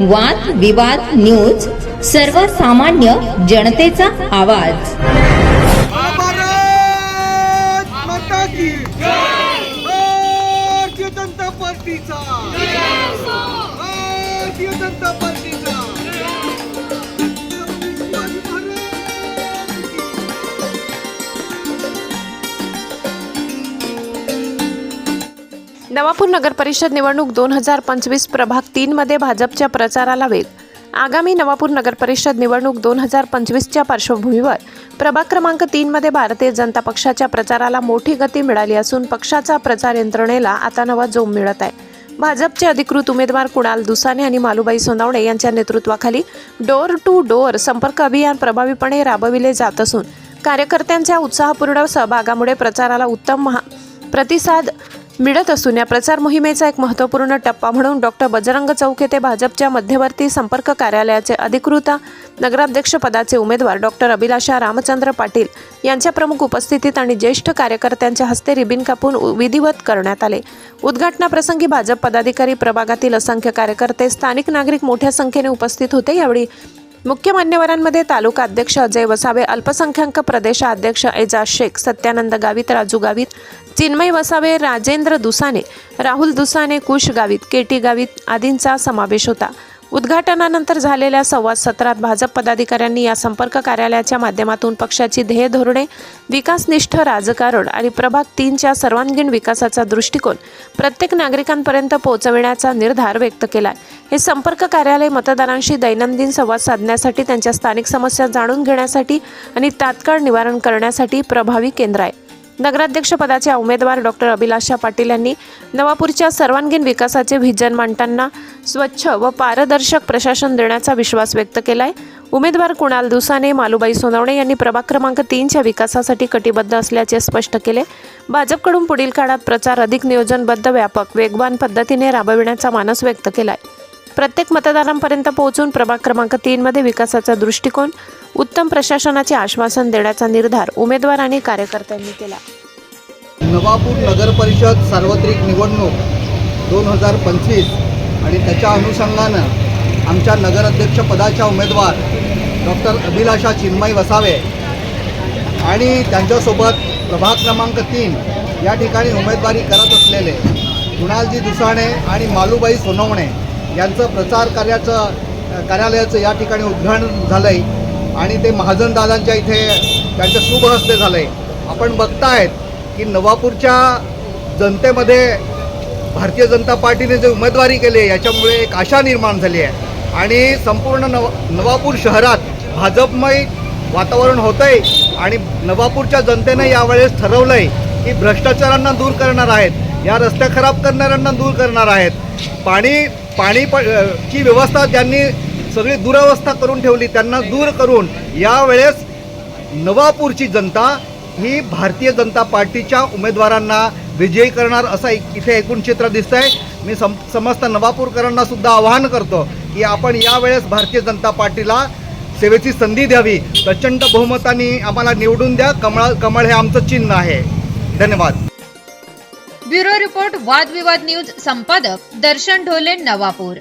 वाद विवाद न्यूज सर्वसामान्य जनतेचा आवाज भारत माता की भारतीय जनता पार्टीचा जनता नवापूर नगर परिषद निवडणूक दोन हजार पंचवीस प्रभाग तीनमध्ये भाजपच्या प्रचाराला वेग. आगामी नवापूर नगर परिषद निवडणूक दोन हजार पंचवीसच्या पार्श्वभूमीवर प्रभाग क्रमांक तीनमध्ये भारतीय जनता पक्षाच्या प्रचाराला मोठी गती मिळाली असून पक्षाचा प्रचार यंत्रणेला आता नवा जोम मिळत आहे. भाजपचे अधिकृत उमेदवार कुणाल दुसाने आणि मालुबाई सोनावणे यांच्या नेतृत्वाखाली डोअर टू डोअर संपर्क अभियान प्रभावीपणे राबविले जात असून कार्यकर्त्यांच्या उत्साहपूर्ण सहभागामुळे प्रचाराला उत्तम महा प्रतिसाद मिळत असून या प्रचार मोहिमेचा एक महत्त्वपूर्ण टप्पा म्हणून डॉक्टर बजरंग चौक येथे भाजपच्या मध्यवर्ती संपर्क कार्यालयाचे अधिकृत नगराध्यक्षपदाचे उमेदवार डॉक्टर अभिलाषा रामचंद्र पाटील यांच्या प्रमुख उपस्थितीत आणि ज्येष्ठ कार्यकर्त्यांच्या हस्ते रिबिन कापून विधिवत करण्यात आले. उद्घाटनाप्रसंगी भाजप पदाधिकारी प्रभागातील असंख्य कार्यकर्ते स्थानिक नागरिक मोठ्या संख्येने उपस्थित होते. यावेळी मुख्य मान्यवरांमध्ये तालुका अध्यक्ष अजय वसावे अल्पसंख्याक प्रदेशाध्यक्ष एजाज शेख सत्यानंद गावित राजू गावित चिन्मय वसावे राजेंद्र दुसाने राहुल दुसाने कुश गावित केटी गावित आदींचा समावेश होता. उद्घाटनानंतर झालेल्या संवाद सत्रात भाजप पदाधिकाऱ्यांनी या संपर्क कार्यालयाच्या माध्यमातून पक्षाची ध्येय धोरणे विकासनिष्ठ राजकारण आणि प्रभाग तीनच्या सर्वांगीण विकासाचा दृष्टिकोन प्रत्येक नागरिकांपर्यंत पोहोचविण्याचा निर्धार व्यक्त केला हे संपर्क कार्यालय मतदारांशी दैनंदिन संवाद साधण्यासाठी त्यांच्या स्थानिक समस्या जाणून घेण्यासाठी आणि तात्काळ निवारण करण्यासाठी प्रभावी केंद्र आहे. नगराध्यक्षपदाचे उमेदवार डॉक्टर अभिलाषा पाटील यांनी नवापूरच्या सर्वांगीण विकासाचे भिजन मांडताना स्वच्छ व पारदर्शक प्रशासन देण्याचा विश्वास व्यक्त केला आहे उमेदवार कुणाल दुसाने मालुबाई सोनवणे यांनी प्रभाग क्रमांक तीनच्या विकासासाठी कटिबद्ध असल्याचे स्पष्ट केले. भाजपकडून पुढील काळात प्रचार अधिक नियोजनबद्ध व्यापक वेगवान पद्धतीने राबविण्याचा मानस व्यक्त केला आहे प्रत्येक मतदारांपर्यंत पोहोचून प्रभाग क्रमांक तीनमध्ये विकासाचा दृष्टिकोन उत्तम प्रशासनाचे आश्वासन देण्याचा निर्धार उमेदवार आणि कार्यकर्त्यांनी केला. नवापूर नगर परिषद सार्वत्रिक निवडणूक दोन हजार पंचवीस आणि त्याच्या अनुषंगानं आमच्या नगराध्यक्षपदाच्या उमेदवार डॉक्टर अभिलाषा चिन्मय वसावे आणि त्यांच्यासोबत प्रभाग क्रमांक तीन या ठिकाणी उमेदवारी करत असलेले कुणालजी दुसाणे आणि मालूबाई सोनवणे यांचं प्रचार कार्याचं कार्यालयाचं या ठिकाणी उद्घाटन झालं आहे आणि ते महाजनदादांच्या इथे त्यांच्या शुभ हस्ते झालं आहे आपण बघतायत की नवापूरच्या जनतेमध्ये भारतीय जनता पार्टीने जे उमेदवारी केली आहे याच्यामुळे एक आशा निर्माण झाली आहे. आणि संपूर्ण नव नवापूर शहरात भाजपमय वातावरण होतं आहे आणि नवापूरच्या जनतेनं यावेळेस ठरवलं आहे की भ्रष्टाचारांना दूर करणार आहेत या रस्त्या खराब करणाऱ्यांना दूर करणार आहेत. पाणी पाणी प ची व्यवस्था ज्यांनी सगळी दुरवस्था करून ठेवली त्यांना दूर करून यावेळेस नवापूरची जनता ही भारतीय जनता पार्टीच्या उमेदवारांना विजयी करणार असं एक- इथे एकूण चित्र दिसतंय. मी सम समस्त नवापूरकरांना सुद्धा आवाहन करतो की आपण यावेळेस भारतीय जनता पार्टीला सेवेची संधी द्यावी. प्रचंड बहुमताने आम्हाला निवडून द्या. कमळ कमळ हे आमचं चिन्ह आहे. धन्यवाद. ब्युरो रिपोर्ट वादविवाद न्यूज संपादक दर्शन ढोले नवापूर.